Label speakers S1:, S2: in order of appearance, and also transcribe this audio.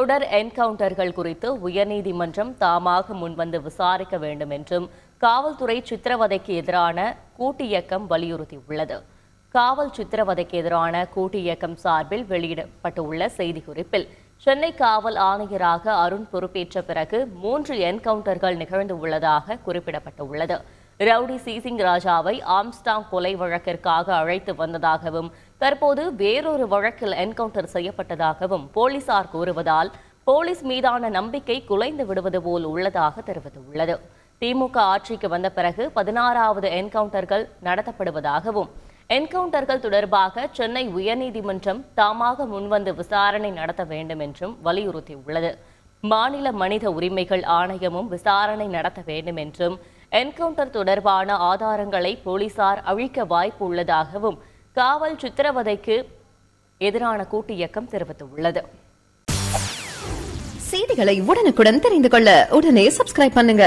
S1: தொடர் என்கவுண்டர்கள் குறித்து உயர்நீதிமன்றம் தாமாக முன்வந்து விசாரிக்க வேண்டும் என்றும் காவல்துறை சித்திரவதைக்கு எதிரான கூட்டு இயக்கம் வலியுறுத்தியுள்ளது. காவல் சித்திரவதைக்கு எதிரான கூட்டு இயக்கம் சார்பில் வெளியிடப்பட்டுள்ள செய்திக்குறிப்பில் சென்னை காவல் ஆணையராக அருண் பொறுப்பேற்ற பிறகு மூன்று என்கவுண்டர்கள் நிகழ்ந்துள்ளதாக குறிப்பிடப்பட்டுள்ளது. ரவுடி சீசிங் ராஜாவை ஆம்ஸ்டாங் கொலை வழக்கிற்காக அழைத்து வந்ததாகவும் தற்போது வேறொரு வழக்கில் என்கவுண்டர் செய்யப்பட்டதாகவும் போலீசார் கூறுவதால் போலீஸ் மீதான நம்பிக்கை குலைந்து விடுவது போல் உள்ளதாக தெரிவித்துள்ளது. திமுக ஆட்சிக்கு வந்த பிறகு பதினாறாவது என்கவுண்டர்கள் நடத்தப்படுவதாகவும் என்கவுண்டர்கள் தொடர்பாக சென்னை உயர்நீதிமன்றம் தாமாக முன்வந்து விசாரணை நடத்த வேண்டும் என்றும் வலியுறுத்தியுள்ளது. மாநில மனித உரிமைகள் ஆணையமும் விசாரணை நடத்த வேண்டும் என்றும் என்கவுண்டர் தொடர்பான ஆதாரங்களை போலீசார் அழிக்க வாய்ப்பு உள்ளதாகவும் காவல் சித்திரவதைக்கு எதிரான கூட்டு இயக்கம் தெரிவித்துள்ளது.
S2: செய்திகளை உடனுக்குடன் தெரிந்து கொள்ள உடனே சப்ஸ்கிரைப் பண்ணுங்க.